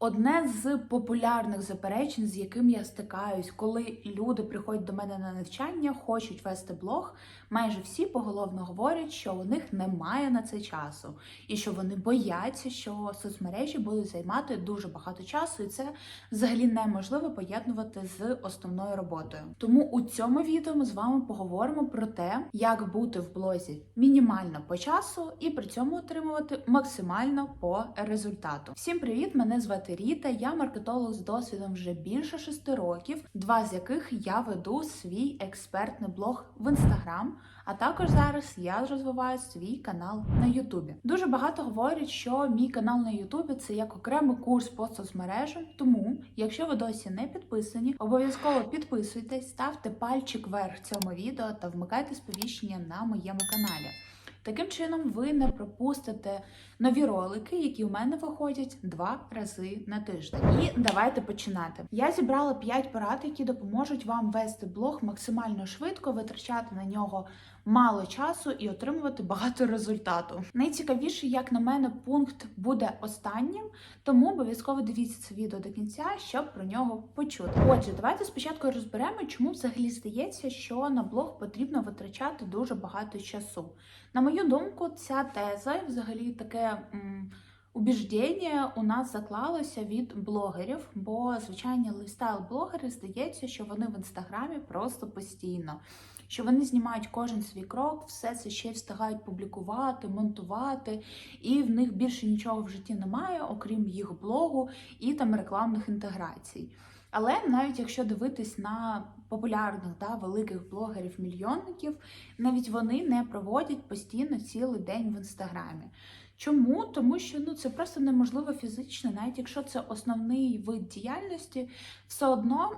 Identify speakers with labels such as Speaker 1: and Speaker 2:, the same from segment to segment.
Speaker 1: Одне з популярних заперечень, з яким я стикаюсь, коли люди приходять до мене на навчання, хочуть вести блог, майже всі поголовно говорять, що у них немає на це часу, і що вони бояться, що соцмережі будуть займати дуже багато часу, і це взагалі неможливо поєднувати з основною роботою. Тому у цьому відео ми з вами поговоримо про те, як бути в блозі мінімально по часу і при цьому отримувати максимально по результату. Всім привіт! Мене звати Ріта. Я маркетолог з досвідом вже більше шести років, два з яких я веду свій експертний блог в інстаграм. А також зараз я розвиваю свій канал на Ютубі. Дуже багато говорять, що мій канал на Ютубі це як окремий курс по соцмережам. Тому, якщо ви досі не підписані, обов'язково підписуйтесь, ставте пальчик вверх цьому відео та вмикайте сповіщення на моєму каналі. Таким чином, ви не пропустите нові ролики, які у мене виходять два рази на тиждень. І давайте починати. Я зібрала 5 порад, які допоможуть вам вести блог максимально швидко, витрачати на нього мало часу і отримувати багато результату. Найцікавіший, як на мене, пункт буде останнім, тому обов'язково дивіться це відео до кінця, щоб про нього почути. Отже, давайте спочатку розберемо, чому взагалі здається, що на блог потрібно витрачати дуже багато часу. На мою думку, ця теза, взагалі, таке. Убіждення у нас заклалося від блогерів, бо звичайні лайфстайл-блогери здається, що вони в інстаграмі просто постійно, що вони знімають кожен свій крок, все це ще й встигають публікувати, монтувати, і в них більше нічого в житті немає, окрім їх блогу і там рекламних інтеграцій. Але навіть якщо дивитись на популярних да, великих блогерів-мільйонників, навіть вони не проводять постійно цілий день в інстаграмі. Чому? Тому що ну це просто неможливо фізично, навіть якщо це основний вид діяльності, все одно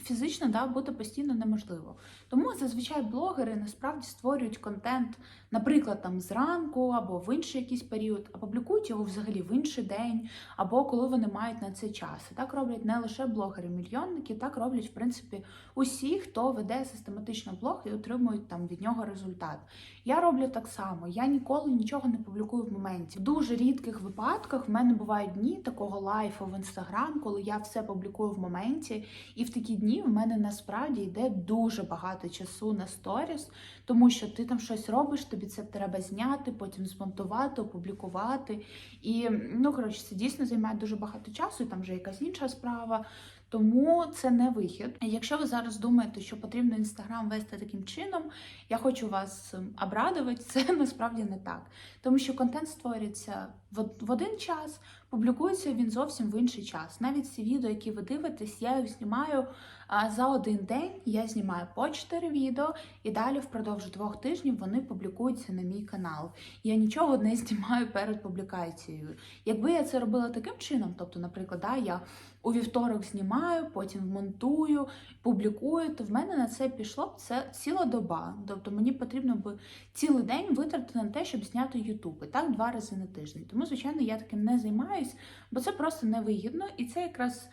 Speaker 1: фізично да, бути постійно неможливо. Тому зазвичай блогери насправді створюють контент, наприклад, там зранку або в інший якийсь період, а публікують його взагалі в інший день, або коли вони мають на це час. І так роблять не лише блогери-мільйонники, так роблять в принципі усі, хто веде систематично блог і отримують там від нього результат. Я роблю так само. Я ніколи нічого не публікую в моменті. В дуже рідких випадках в мене бувають дні такого лайфу в інстаграм, коли я все публікую в моменті. І в такі дні в мене насправді йде дуже багато часу на сторіс, тому що ти там щось робиш, тобі це треба зняти, потім змонтувати, опублікувати. І ну коротше, це дійсно займає дуже багато часу, і там вже якась інша справа. Тому це не вихід. Якщо ви зараз думаєте, що потрібно інстаграм вести таким чином, я хочу вас ем, обрадувати, це насправді не так. Тому що контент створюється в в один час, публікується він зовсім в інший час. Навіть ці відео, які ви дивитесь, я їх знімаю за один день. Я знімаю по 4 відео, і далі впродовж двох тижнів вони публікуються на мій канал. Я нічого не знімаю перед публікацією. Якби я це робила таким чином, тобто, наприклад, да, я у вівторок знімаю, потім монтую, публікую, то в мене на це пішло б це ціла доба. Тобто мені потрібно би цілий день витратити на те, щоб зняти Ютуб. І так два рази на тиждень. Тому, звичайно, я таким не займаюсь, бо це просто невигідно. І це якраз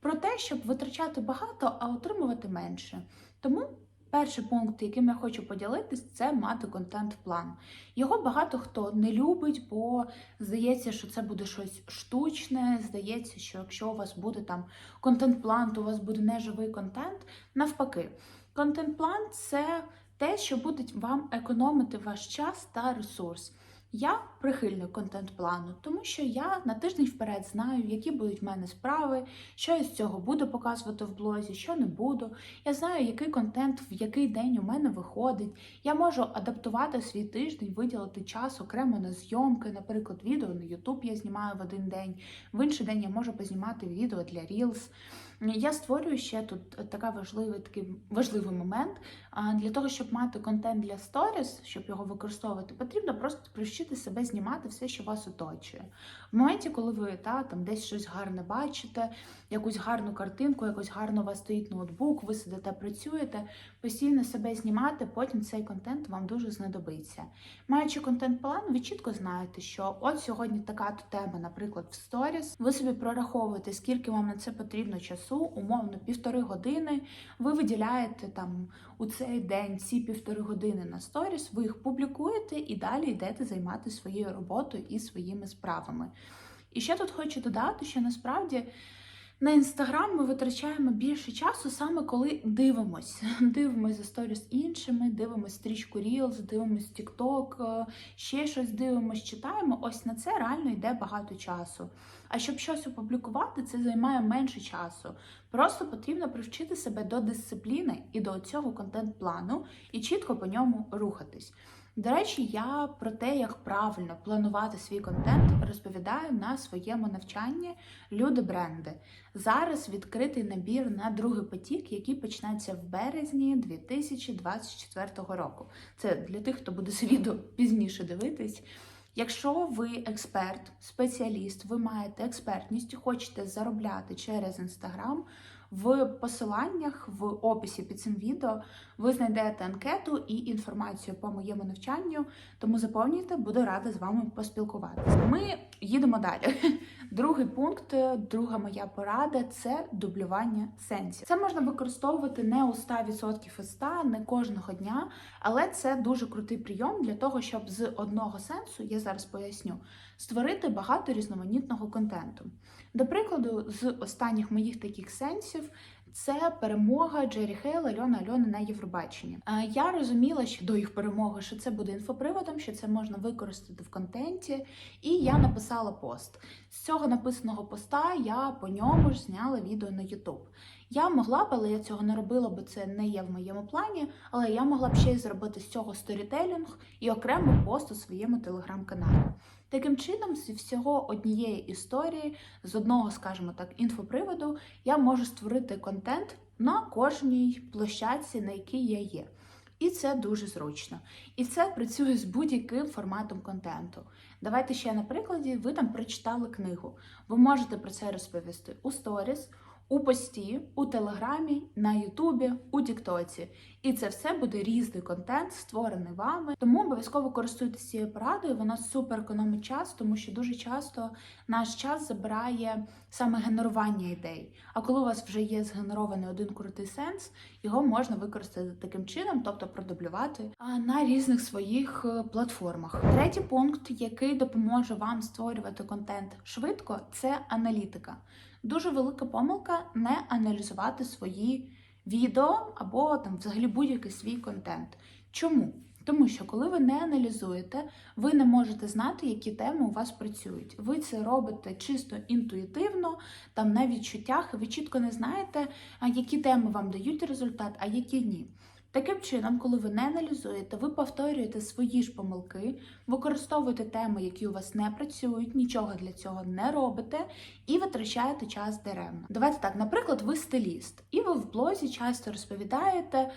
Speaker 1: про те, щоб витрачати багато, а отримувати менше. Тому. Перший пункт, яким я хочу поділитись, це мати контент-план. Його багато хто не любить, бо здається, що це буде щось штучне. Здається, що якщо у вас буде там контент-план, то у вас буде неживий контент. Навпаки, контент-план це те, що буде вам економити ваш час та ресурс. Я прихильник контент-плану, тому що я на тиждень вперед знаю, які будуть в мене справи, що я з цього буду показувати в блозі, що не буду. Я знаю, який контент в який день у мене виходить. Я можу адаптувати свій тиждень, виділити час окремо на зйомки. Наприклад, відео на YouTube я знімаю в один день, в інший день я можу познімати відео для Reels. Я створюю ще тут така важливий такий важливий момент. Для того, щоб мати контент для сторіс, щоб його використовувати, потрібно просто привчити себе знімати все, що вас оточує. В моменті, коли ви та, там десь щось гарне бачите, якусь гарну картинку, якось гарно у вас стоїть ноутбук, ви сидите, працюєте, постійно себе знімати, потім цей контент вам дуже знадобиться. Маючи контент-план, ви чітко знаєте, що от сьогодні така тема, наприклад, в сторіс, ви собі прораховуєте, скільки вам на це потрібно часу, умовно півтори години. Ви виділяєте там у цей день ці півтори години на сторіс, ви їх публікуєте і далі йдете займатися своєю роботою і своїми справами. І ще тут хочу додати, що насправді на інстаграм ми витрачаємо більше часу саме коли дивимось. Дивимось за сторіс іншими, дивимось стрічку Reels, дивимось TikTok, е, ще щось дивимось, читаємо. Ось на це реально йде багато часу. А щоб щось опублікувати, це займає менше часу. Просто потрібно привчити себе до дисципліни і до цього контент-плану і чітко по ньому рухатись. До речі, я про те, як правильно планувати свій контент, розповідаю на своєму навчанні люди бренди. Зараз відкритий набір на другий потік, який почнеться в березні 2024 року. Це для тих, хто буде відео пізніше дивитись. Якщо ви експерт, спеціаліст, ви маєте експертність хочете заробляти через інстаграм, в посиланнях в описі під цим відео ви знайдете анкету і інформацію по моєму навчанню, тому заповнюйте, буду рада з вами поспілкуватися. Ми їдемо далі. Другий пункт, друга моя порада це дублювання сенсів. Це можна використовувати не у 100% із 100, не кожного дня, але це дуже крутий прийом для того, щоб з одного сенсу, я зараз поясню, створити багато різноманітного контенту. До прикладу, з останніх моїх таких сенсів це перемога Джері Хейл, Альона Альони на Євробаченні. Е, Я розуміла що до їх перемоги, що це буде інфоприводом, що це можна використати в контенті, і я написала пост. З цього написаного поста я по ньому ж зняла відео на YouTube. Я могла б, але я цього не робила, бо це не є в моєму плані. Але я могла б ще й зробити з цього сторітелінг і окремо пост у своєму телеграм-каналі. Таким чином, з всього однієї історії, з одного, скажімо так, інфоприводу, я можу створити контент на кожній площадці, на якій я є. І це дуже зручно. І це працює з будь-яким форматом контенту. Давайте ще на прикладі, ви там прочитали книгу. Ви можете про це розповісти у сторіс, у пості, у Телеграмі, на Ютубі, у Тіктоці. І це все буде різний контент, створений вами. Тому обов'язково користуйтесь цією порадою. Вона супер економить час, тому що дуже часто наш час забирає саме генерування ідей. А коли у вас вже є згенерований один крутий сенс, його можна використати таким чином, тобто продублювати на різних своїх е, платформах. Третій пункт, який допоможе вам створювати контент швидко, це аналітика. Дуже велика помилка не аналізувати свої відео або там взагалі будь-який свій контент. Чому? Тому що коли ви не аналізуєте, ви не можете знати, які теми у вас працюють. Ви це робите чисто інтуїтивно, там на відчуттях, ви чітко не знаєте, які теми вам дають результат, а які ні. Таким чином, коли ви не аналізуєте, ви повторюєте свої ж помилки, використовуєте теми, які у вас не працюють, нічого для цього не робите, і витрачаєте час даремно. Давайте так, наприклад, ви стиліст, і ви в блозі часто розповідаєте,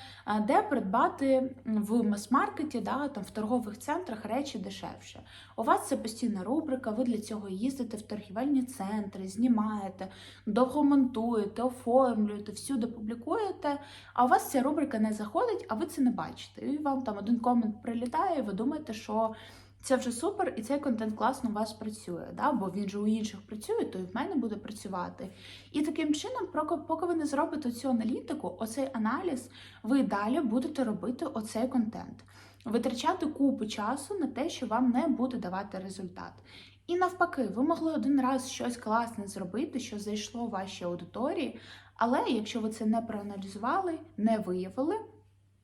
Speaker 1: де придбати в мас-маркеті, да, там в торгових центрах речі дешевше. У вас це постійна рубрика, ви для цього їздите в торгівельні центри, знімаєте, довго монтуєте, оформлюєте, всюди публікуєте, а у вас ця рубрика не заходить, а ви це не бачите. І вам там один комент прилітає, і ви думаєте, що це вже супер, і цей контент класно у вас працює, да? бо він же у інших працює, то і в мене буде працювати. І таким чином, поки ви не зробите цю аналітику, оцей аналіз, ви далі будете робити оцей контент. Витрачати купу часу на те, що вам не буде давати результат. І навпаки, ви могли один раз щось класне зробити, що зайшло вашій аудиторії, але якщо ви це не проаналізували, не виявили,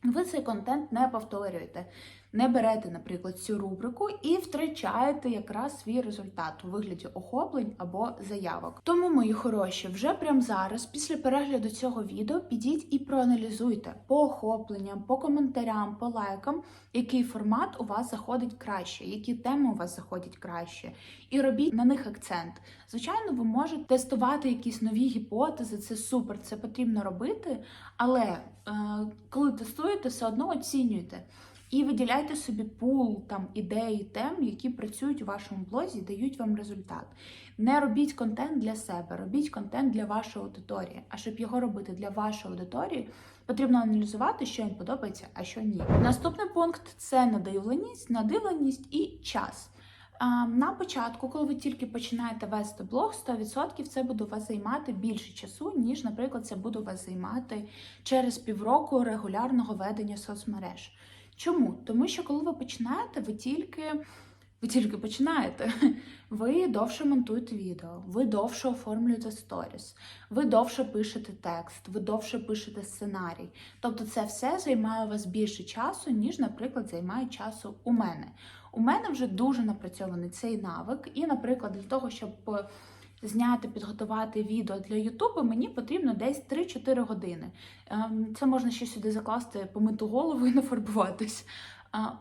Speaker 1: ви цей контент не повторюєте. Не берете, наприклад, цю рубрику і втрачаєте якраз свій результат у вигляді охоплень або заявок. Тому, мої хороші, вже прямо зараз, після перегляду цього відео, підіть і проаналізуйте по охопленням, по коментарям, по лайкам, який формат у вас заходить краще, які теми у вас заходять краще, і робіть на них акцент. Звичайно, ви можете тестувати якісь нові гіпотези, це супер, це потрібно робити, але е, коли тестуєте, все одно оцінюйте. І виділяйте собі пул там ідей, тем, які працюють у вашому блозі і дають вам результат. Не робіть контент для себе, робіть контент для вашої аудиторії. А щоб його робити для вашої аудиторії, потрібно аналізувати, що їм подобається, а що ні. Наступний пункт це надивленість, надивленість і час. На початку, коли ви тільки починаєте вести блог, 100% це буде у вас займати більше часу, ніж, наприклад, це буде у вас займати через півроку регулярного ведення соцмереж. Чому? Тому що коли ви починаєте, ви тільки Ви тільки починаєте. Ви довше монтуєте відео, ви довше оформлюєте сторіс, ви довше пишете текст, ви довше пишете сценарій. Тобто це все займає у вас більше часу, ніж, наприклад, займає часу у мене. У мене вже дуже напрацьований цей навик, і, наприклад, для того, щоб зняти, підготувати відео для Ютубу, мені потрібно десь 3-4 години. Ем, Це можна ще сюди закласти, помити голову і нафарбуватись.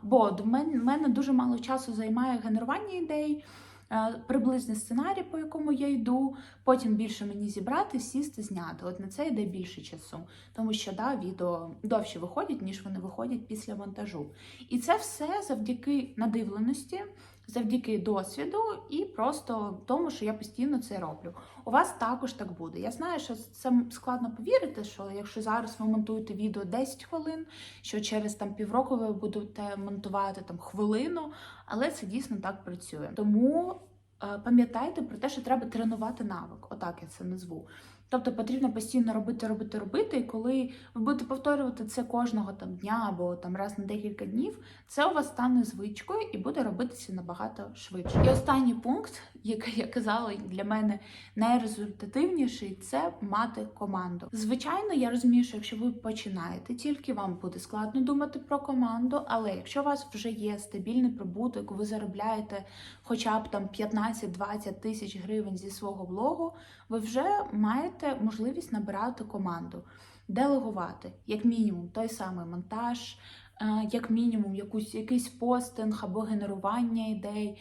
Speaker 1: Бо до мене, мене дуже мало часу займає генерування ідей, е, приблизний сценарій, по якому я йду. Потім більше мені зібрати, сісти, зняти. От на це йде більше часу. Тому що да, відео довше виходять, ніж вони виходять після монтажу. І це все завдяки надивленості, завдяки досвіду і просто тому, що я постійно це роблю. У вас також так буде. Я знаю, що це складно повірити, що якщо зараз ви монтуєте відео 10 хвилин, що через там півроку ви будете монтувати там хвилину, але це дійсно так працює. Тому е, пам'ятайте про те, що треба тренувати навик, отак я це назву. Тобто потрібно постійно робити, робити, робити. І коли ви будете повторювати це кожного там дня або там раз на декілька днів, це у вас стане звичкою і буде робитися набагато швидше. І останній пункт, який я казала для мене найрезультативніший, це мати команду. Звичайно, я розумію, що якщо ви починаєте, тільки вам буде складно думати про команду. Але якщо у вас вже є стабільний прибуток, ви заробляєте хоча б там 15-20 тисяч гривень зі свого блогу, ви вже маєте можливість набирати команду, делегувати, як мінімум, той самий монтаж. е, Як мінімум, якусь якийсь постинг або генерування ідей, е,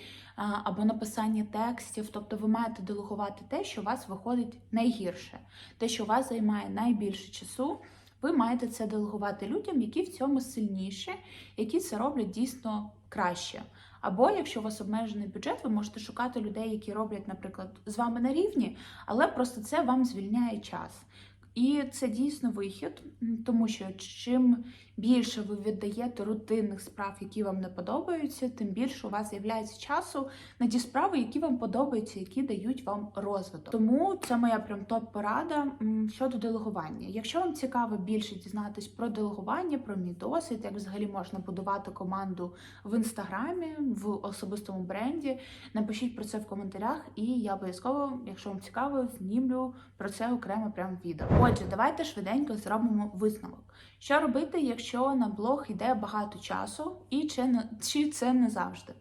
Speaker 1: або написання текстів. Тобто ви маєте делегувати те, що у вас виходить найгірше, те, що у вас займає найбільше часу. Ви маєте це делегувати людям, які в цьому сильніші, які це роблять дійсно краще. Або якщо у вас обмежений бюджет, ви можете шукати людей, які роблять, наприклад, з вами на рівні, але просто це вам звільняє час. І це дійсно вихід, тому що чим більше ви віддаєте рутинних справ, які вам не подобаються, тим більше у вас з'являється часу на ті справи, які вам подобаються, які дають вам розвиток. Тому це моя прям топ-порада щодо делегування. Якщо вам цікаво більше дізнатись про делегування, про мій досвід, як взагалі можна будувати команду в інстаграмі, в особистому бренді, напишіть про це в коментарях, і я обов'язково, якщо вам цікаво, знімлю про це окремо прям відео. Отже, давайте швиденько зробимо висновок. Що робити, якщо на блог йде багато часу, і чи, не- чи це не завжди?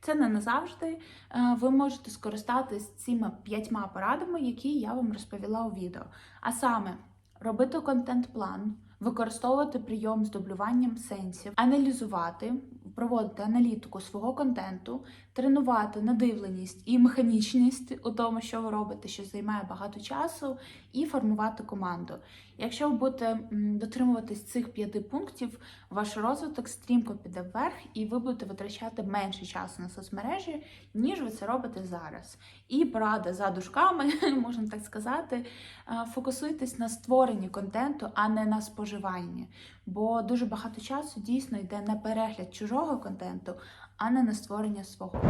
Speaker 1: Це не назавжди. Е, Ви можете скористатись цими п'ятьма порадами, які я вам розповіла у відео. А саме робити контент-план, використовувати прийом з дублюванням сенсів, аналізувати, проводити аналітику свого контенту, тренувати надивленість і механічність у тому, що ви робите, що займає багато часу, і формувати команду. Якщо ви будете дотримуватись цих п'яти пунктів, ваш розвиток стрімко піде вверх, і ви будете витрачати менше часу на соцмережі, ніж ви це робите зараз. І порада за дужками, можна так сказати, е, фокусуйтесь на створенні контенту, а не на споживанні. Бо дуже багато часу дійсно йде на перегляд чужого контенту, а не на створення свого.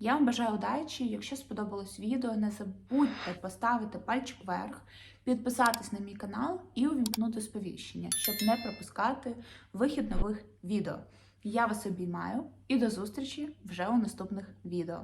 Speaker 1: Я вам бажаю удачі. Якщо сподобалось відео, не забудьте поставити пальчик вверх, підписатись на мій канал і увімкнути сповіщення, щоб не пропускати вихід нових відео. Я вас обіймаю і до зустрічі вже у наступних відео.